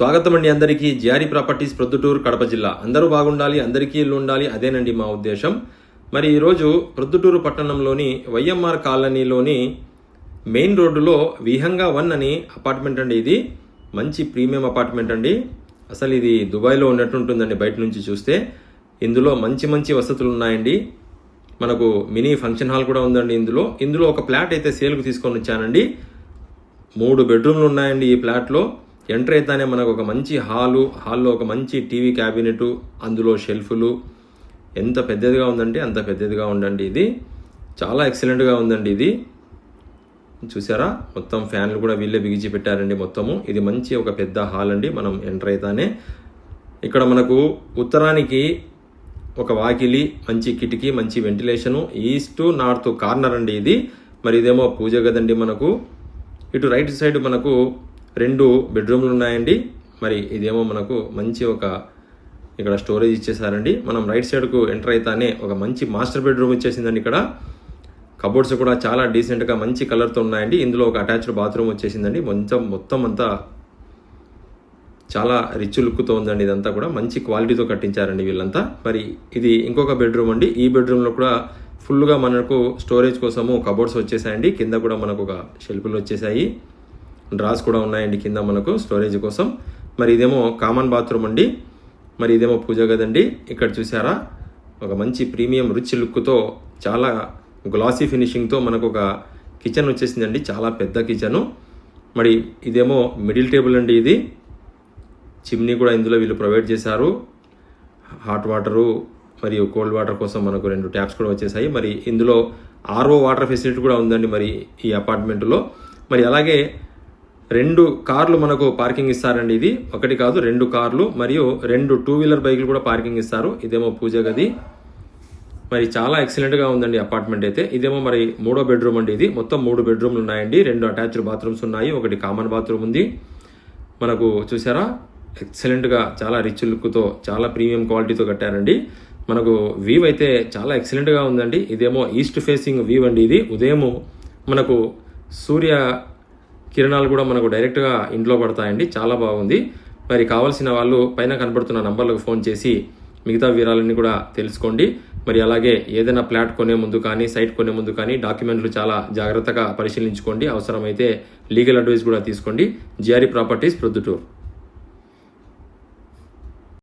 స్వాగతం అండి అందరికీ. జిఆర్ఈ ప్రాపర్టీస్ ప్రొద్దుటూరు కడప జిల్లా. అందరూ బాగుండాలి అందరికీ ఇల్లు ఉండాలి అదేనండి మా ఉద్దేశం. మరి ఈరోజు ప్రొద్దుటూరు పట్టణంలోని వైఎంఆర్ కాలనీలోని మెయిన్ రోడ్డులో విహంగా వన్ అని అపార్ట్మెంట్ అండి ఇది. మంచి ప్రీమియం అపార్ట్మెంట్ అండి. అసలు ఇది దుబాయ్లో ఉన్నట్టు ఉంటుందండి బయట నుంచి చూస్తే. ఇందులో మంచి మంచి వసతులు ఉన్నాయండి. మనకు మినీ ఫంక్షన్ హాల్ కూడా ఉందండి ఇందులో. ఇందులో ఒక ఫ్లాట్ అయితే సేల్కు తీసుకొని వచ్చానండి. మూడు బెడ్రూమ్లు ఉన్నాయండి ఈ ఫ్లాట్లో. ఎంటర్ అయితేనే మనకు ఒక మంచి హాలు హాల్లో ఒక మంచి టీవీ క్యాబినెట్ అందులో షెల్ఫ్లు. ఎంత పెద్దదిగా ఉందంటే అంత పెద్దదిగా ఉందండి ఇది. చాలా ఎక్సలెంట్గా ఉందండి ఇది. చూసారా? మొత్తం ఫ్యాన్లు కూడా వీళ్ళే బిగించి పెట్టారండి మొత్తము. ఇది మంచి ఒక పెద్ద హాల్ అండి మనం ఎంటర్ అయితేనే. ఇక్కడ మనకు ఉత్తరానికి ఒక వాకిలి మంచి కిటికీ మంచి వెంటిలేషను ఈస్ట్ నార్త్ కార్నర్ అండి ఇది. మరి ఇదేమో పూజ గదండి మనకు. ఇటు రైట్ సైడ్ మనకు రెండు బెడ్రూమ్లు ఉన్నాయండి. మరి ఇదేమో మనకు మంచి ఒక ఇక్కడ స్టోరేజ్ ఇచ్చేసారండి మనం రైట్ సైడ్కు ఎంటర్ అయితేనే ఒక మంచి మాస్టర్ బెడ్రూమ్ ఇచ్చేసిందండి ఇక్కడ. కబోర్డ్స్ కూడా చాలా డీసెంట్గా మంచి కలర్తో ఉన్నాయండి. ఇందులో ఒక అటాచ్డ్ బాత్రూమ్ వచ్చేసిందండి. మొత్తం మొత్తం అంతా చాలా రిచ్ లుక్తో ఉందండి ఇదంతా కూడా. మంచి క్వాలిటీతో కట్టించారండి వీళ్ళంతా. మరి ఇది ఇంకొక బెడ్రూమ్ అండి. ఈ బెడ్రూమ్లో కూడా ఫుల్గా మనకు స్టోరేజ్ కోసము కబోర్డ్స్ వచ్చేసాయండి. కింద కూడా మనకు ఒక షెల్ఫ్లు వచ్చేసాయి. డ్రాస్ కూడా ఉన్నాయండి కింద మనకు స్టోరేజ్ కోసం. మరి ఇదేమో కామన్ బాత్రూమ్ అండి. మరి ఇదేమో పూజ గదండి. ఇక్కడ చూసారా? ఒక మంచి ప్రీమియం రిచ్ లుక్తో చాలా గ్లాసీ ఫినిషింగ్తో మనకు ఒక కిచెన్ వచ్చేసిందండి. చాలా పెద్ద కిచెను. మరి ఇదేమో మిడిల్ టేబుల్ అండి ఇది. చిమ్నీ కూడా ఇందులో వీళ్ళు ప్రొవైడ్ చేశారు. హాట్ వాటరు మరియు కోల్డ్ వాటర్ కోసం మనకు రెండు ట్యాప్స్ కూడా వచ్చేసాయి. మరి ఇందులో ఆర్ఓ వాటర్ ఫెసిలిటీ కూడా ఉందండి మరి ఈ అపార్ట్మెంట్లో. మరి అలాగే రెండు కార్లు మనకు పార్కింగ్ ఇస్తారండి ఇది. ఒకటి కాదు రెండు కార్లు మరియు రెండు టూ వీలర్ బైకులు కూడా పార్కింగ్ ఇస్తారు. ఇదేమో పూజ గది. మరి చాలా ఎక్సలెంట్గా ఉందండి అపార్ట్మెంట్ అయితే. ఇదేమో మరి మూడో బెడ్రూమ్ అండి ఇది. మొత్తం మూడు బెడ్రూమ్లు ఉన్నాయండి. రెండు అటాచ్డ్ బాత్రూమ్స్ ఉన్నాయి. ఒకటి కామన్ బాత్రూమ్ ఉంది. మనకు చూసారా? ఎక్సలెంట్గా చాలా రిచ్ లుక్తో చాలా ప్రీమియం క్వాలిటీతో కట్టారండి. మనకు వ్యూ అయితే చాలా ఎక్సలెంట్గా ఉందండి. ఇదేమో ఈస్ట్ ఫేసింగ్ వ్యూ అండి ఇది. ఉదయము మనకు సూర్య కిరణాలు కూడా మనకు డైరెక్ట్గా ఇంట్లో పడతాయండి. చాలా బాగుంది. మరి కావాల్సిన వాళ్ళు పైన కనబడుతున్న నంబర్లకు ఫోన్ చేసి మిగతా వివరాలన్నీ కూడా తెలుసుకోండి. మరి అలాగే ఏదైనా ప్లాట్ కొనే ముందు కానీ సైట్ కొనే ముందు కానీ డాక్యుమెంట్లు చాలా జాగ్రత్తగా పరిశీలించుకోండి. అవసరమైతే లీగల్ అడ్వైస్ కూడా తీసుకోండి. GRE properties Proddatur.